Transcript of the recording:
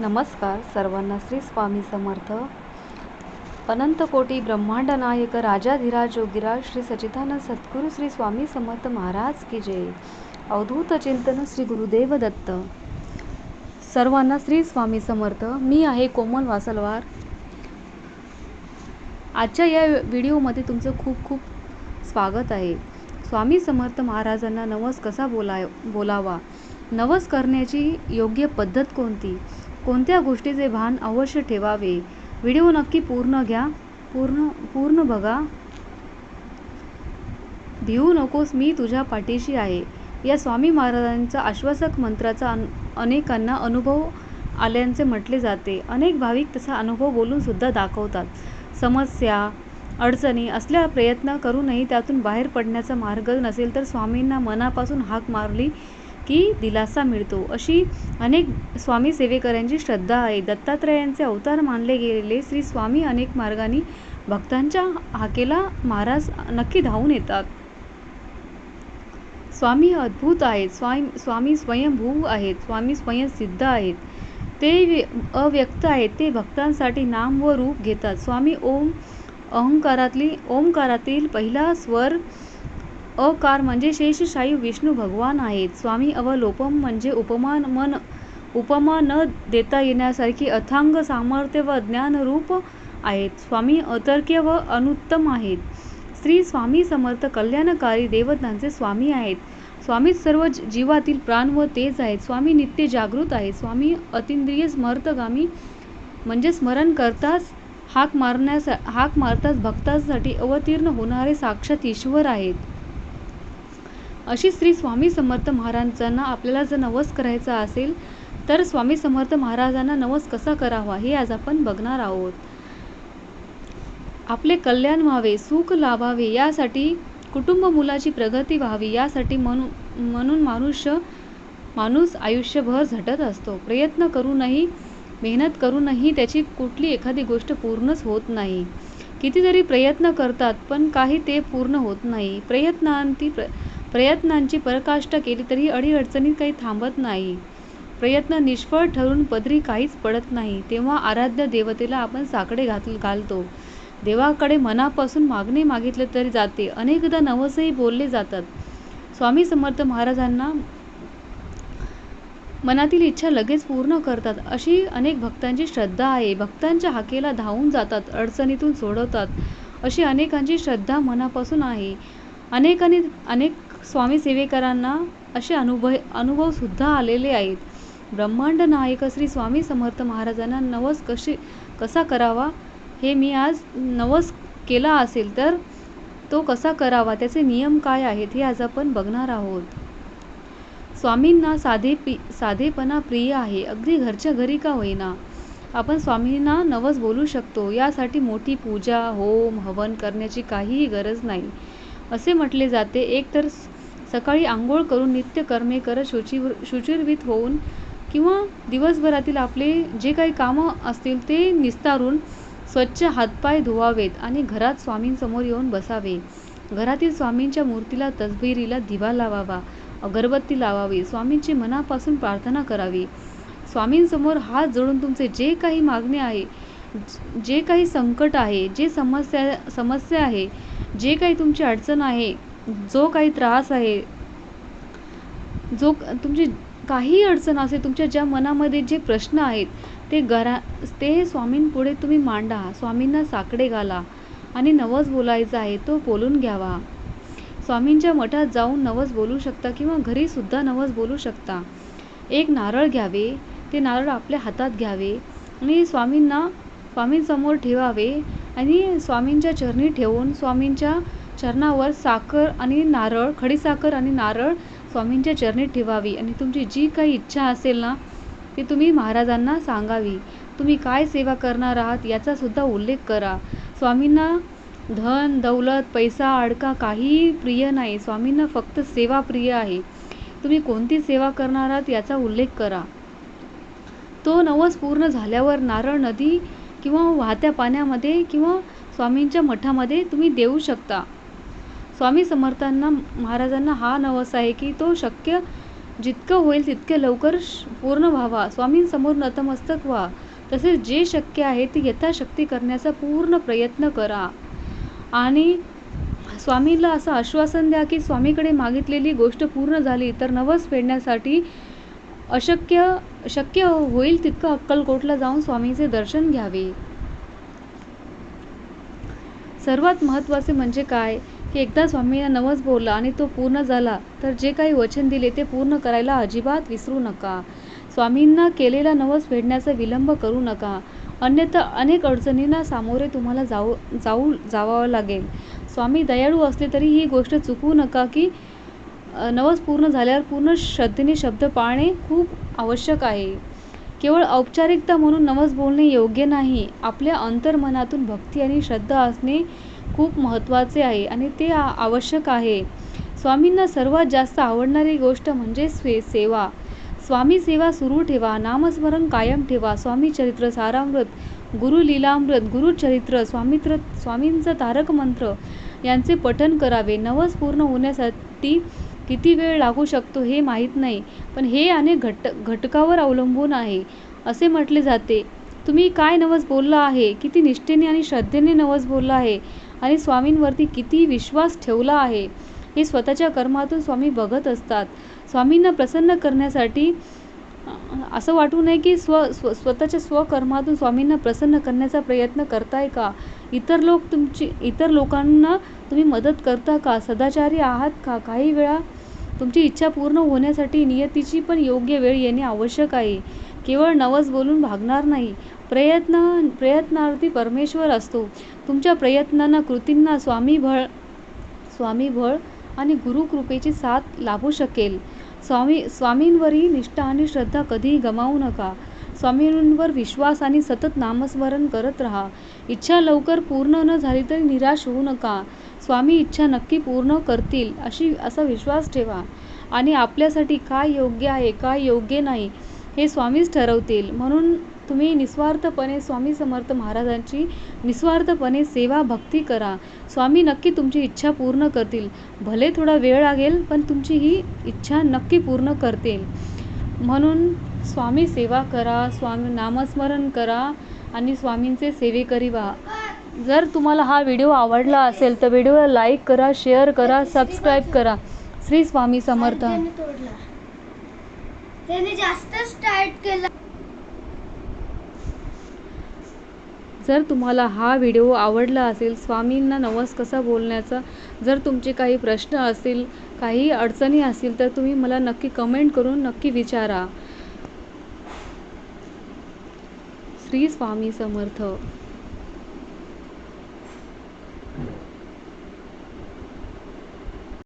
नमस्कार सर्वांना श्री स्वामी समर्थ. अनंतकोटी ब्रह्मांड नायक राजाधिराज योगीराज श्री सच्चिदानंद सद्गुरू श्री स्वामी समर्थ महाराज की जय. अवधूत चिंतन श्री गुरुदेव दत्त. सर्वांना श्री स्वामी समर्थ. मी आहे कोमल वासलवार. आजच्या या व्हिडिओमध्ये तुमचं खूप खूप स्वागत आहे. स्वामी समर्थ महाराजांना नवस कसा बोलाय बोलावा? नवस करण्याची योग्य पद्धत कोणती? कोणत्या गोष्टीचे भान अवश्य ठेवावे? व्हिडिओ नक्की पूर्ण घ्या. पूर्ण पूर्ण बघा. भिवू नकोस मी तुझ्या पाठीशी आहे. या स्वामी महाराजांचा आश्वासक मंत्राचा अनेकांना अनुभव आल्याचे म्हटले जाते. अनेक भाविक तसा अनुभव बोलून सुद्धा दाखवतात. समस्या अडचणी असल्या प्रयत्न करूनही त्यातून बाहेर पडण्याचा मार्ग नसेल तर स्वामींना मनापासून हाक मारली की दिलासा मिळतो. अशी अनेक स्वामी सेवेकऱ्यांची श्रद्धा आहे. दत्तात्रयांचे अवतार मानले गेलेले श्री स्वामी अनेक मार्गाने भक्तांच्या हाकेला महाराज नक्की धावून येतात. स्वामी अद्भुत आहेत. स्वामी स्वामी स्वयंभू आहेत. स्वामी स्वयंसिद्ध आहेत. ते अव्यक्त आहेत. ते भक्तांसाठी नाम व रूप घेतात. स्वामी ओम अहंकारातली ओंकारातील पहिला स्वर अकार म्हणजे शेषशाही विष्णू भगवान आहेत. स्वामी अवलोपम म्हणजे उपमान मन उपमा न देता येण्यासारखी अथांग सामर्थ्य व ज्ञानरूप आहेत. स्वामी अतर्क्य व अनुत्तम आहेत. श्री स्वामी समर्थ कल्याणकारी देवतांचे स्वामी आहेत. स्वामी सर्व जीवातील प्राण व तेज आहेत. स्वामी नित्य जागृत आहेत. स्वामी अतिंद्रिय स्मर्थगामी म्हणजे स्मरण करताच हाक मारण्यास हाक मारताच भक्तांसाठी अवतीर्ण होणारे साक्षात ईश्वर आहेत. अशी श्री स्वामी समर्थ महाराजांना आपल्याला जर नवस करायचा असेल तर स्वामी समर्थ महाराजांना नवस कसा करावा हे आज आपण बघणार आहोत. आपले कल्याण व्हावे सुख लाभावे यासाठी कुटुंब मुलाची प्रगती व्हावी यासाठी म्हणून म्हणून मनुष्य माणूस आयुष्यभर झटत असतो. प्रयत्न करूनही मेहनत करूनही त्याची कुठली एखादी गोष्ट पूर्णच होत नाही. कितीतरी प्रयत्न करतात पण काही ते पूर्ण होत नाही. प्रयत्नांती प्र प्रयत्नांची पराकाष्ठा केली तरी अडीअडचणीत काही थांबत नाही. प्रयत्न निष्फळ ठरून पदरी काहीच पडत नाही. तेव्हा आराध्य देवतेला आपण साकडे घात घालतो. देवाकडे मनापासून मागणे मागितले तरी जाते. अनेकदा नवसही बोलले जातात. स्वामी समर्थ महाराजांना मनातील इच्छा लगेच पूर्ण करतात. अशी अनेक भक्तांची श्रद्धा आहे. भक्तांच्या हाकेला धावून जातात अडचणीतून सोडवतात. अशी अनेकांची श्रद्धा मनापासून आहे. अनेकांनी अनेक स्वामी सेवेकरांना असे अनुभव अनुभवसुद्धा आलेले आहेत. ब्रह्मांड नायक श्री स्वामी समर्थ महाराजांना नवस कशी कसा करावा? हे मी आज नवस केला असेल तर तो कसा करावा? त्याचे नियम काय आहेत हे आज आपण बघणार आहोत. स्वामींना साधे पी साधेपणा प्रिय आहे. अगदी घरच्या घरी का होईना? आपण स्वामींना नवस बोलू शकतो. यासाठी मोठी पूजा होम हवन करण्याची काहीही गरज नाही. असे म्हटले जाते. एक तर सकाळी आंघोळ करून नित्य कर्मे करत शुचिर शुचिर्वित होऊन किंवा दिवसभरातील आपले जे काही कामं असतील ते निस्तारून स्वच्छ हातपाय धुवावेत आणि घरात स्वामींसमोर येऊन बसावे. घरातील स्वामींच्या मूर्तीला तसबिरीला दिवा लावावा अगरबत्ती लावावी स्वामींची मनापासून प्रार्थना करावी. स्वामींसमोर हात जोडून तुमचे जे काही मागणे आहे जे काही संकट आहे जे समस्या समस्या आहे जे काही तुमची अडचण आहे जो काही त्रास आहे जो तुमची काही अडचण असेल तुमच्या ज्या मनामध्ये जे प्रश्न आहेत ते घरा ते स्वामींपुढे तुम्ही मांडा स्वामींना साकडे घाला आणि नवस बोलायचा आहे तो बोलून घ्यावा. स्वामींच्या मठात जाऊन नवस बोलू शकता किंवा घरीसुद्धा नवस बोलू शकता. एक नारळ घ्यावे ते नारळ आपल्या हातात घ्यावे आणि स्वामींना स्वामींसमोर ठेवावे आणि स्वामींच्या चरणी ठेवून स्वामींच्या चरणावर साखर आणि नारळ खडीसाखर आणि नारळ स्वामींच्या चरणी ठेवावी. आणि तुमची जी काही इच्छा असेल ना ती तुम्ही महाराजांना सांगावी. तुम्ही काय सेवा करणार आहात याचासुद्धा उल्लेख करा. स्वामींना धन दौलत पैसा अडका काही प्रिय नाही. स्वामींना फक्त सेवा प्रिय आहे. तुम्ही कोणती सेवा करणार आहात याचा उल्लेख करा. तो नवस पूर्ण झाल्यावर नारळ नदी किंवा वाहत्या पाण्यामध्ये किंवा स्वामींच्या मठामध्ये तुम्ही देऊ शकता. स्वामी समर्थांना महाराजांना हा नवस आहे की तो शक्य जितकं होईल तितकं लवकर श- पूर्ण व्हावा. स्वामींसमोर नतमस्तक व्हा. तसेच जे शक्य आहे ते यथाशक्ती करण्याचा पूर्ण प्रयत्न करा. आणि स्वामींना असं आश्वासन द्या की स्वामीकडे मागितलेली गोष्ट पूर्ण झाली तर नवस फेडण्यासाठी अशक्य शक्य होईल तितकं अक्कलकोटला जाऊन स्वामींचे दर्शन घ्यावे. सर्वात महत्त्वाचे म्हणजे काय? की एकदा स्वामींना नवस बोलला आणि तो पूर्ण झाला तर जे काही वचन दिले ते पूर्ण करायला अजिबात विसरू नका. स्वामींना केलेला नवस फेडण्याचा विलंब करू नका. अन्यथा अनेक अडचणींना सामोरे तुम्हाला जाऊ जाऊ जावावं लागेल. स्वामी दयाळू असले तरी ही गोष्ट चुकवू नका की नवस पूर्ण झाल्यावर पूर्ण श्रद्धेने शब्द पाळणे खूप आवश्यक आहे. केवळ औपचारिकता म्हणून नवस बोलणे योग्य नाही. आपल्या अंतर्मनातून भक्ती आणि श्रद्धा असणे खूप महत्त्वाचे आहे आणि ते आवश्यक आहे. स्वामींना सर्वात जास्त आवडणारी गोष्ट म्हणजे स्वे सेवा. स्वामी सेवा सुरू ठेवा नामस्मरण कायम ठेवा स्वामी चरित्र सारामृत गुरु लीलामृत गुरुचरित्र स्वामित्र स्वामींचं तारक मंत्र यांचे पठन करावे. नवस पूर्ण होण्यासाठी किती वेळ लागू शकतो हे माहीत नाही पण हे अनेक घट घटकावर अवलंबून आहे असे म्हटले जाते. तुम्ही काय नवस बोललं आहे किती निष्ठेने आणि श्रद्धेने नवस बोलला आहे आणि स्वामींवरती किती विश्वास ठेवला आहे हे स्वतःच्या कर्मातून स्वामी बघत असतात. स्वामींना प्रसन्न करण्यासाठी असं वाटू नये की स्व स्व स्वतःच्या स्वकर्मातून स्वामींना प्रसन्न करण्याचा प्रयत्न करताय का? इतर लोक तुमची इतर लोकांना तुम्ही मदत करता का? सदाचारी आहात का? काही वेळा तुमची इच्छा पूर्ण होण्यासाठी नियतीची पण योग्य वेळ येणे आवश्यक आहे. केवळ नवस बोलून भागणार नाही. प्रयत्न प्रयत्नार्थी परमेश्वर असतो. तुमच्या प्रयत्नांना कृतींना स्वामी स्वामीभळ स्वामी आणि गुरुकृपेची साथ लाभू शकेल. स्वामी स्वामींवरही निष्ठा आणि श्रद्धा कधीही गमावू नका. स्वामींवर विश्वास आणि सतत नामस्मरण करत राहा. इच्छा लवकर पूर्ण न झाली तरी निराश होऊ नका. स्वामी इच्छा नक्की पूर्ण करतील अशी असा विश्वास ठेवा. आणि आपल्यासाठी काय योग्य आहे काय योग्य नाही हे स्वामीच ठरवतील. म्हणून तुम्ही निस्वार्थपणे स्वामी समर्थ महाराजांची निस्वार्थपणे सेवा भक्ती करा. स्वामी नक्की तुमची इच्छा पूर्ण करतील. भले थोडा वेळ लागेल पण तुमची ही इच्छा नक्की पूर्ण करतील. म्हणून स्वामी सेवा करा स्वामी नामस्मरण करा आणि स्वामींचे सेवेकरी व्हा जर तुम्हाला हा व्हिडिओ आवडला असेल तर व्हिडिओला लाईक करा शेअर करा सबस्क्राईब करा. श्री स्वामी समर्थ. त्याने जास्त स्टार्ट केला. जर तुम्हाला हा व्हिडिओ आवडला असेल स्वामींना नवस कसा बोलण्याचा जर तुमचे काही प्रश्न असतील काही अडचणी असतील तर तुम्ही मला नक्की कमेंट करून नक्की विचारा. श्री स्वामी समर्थ.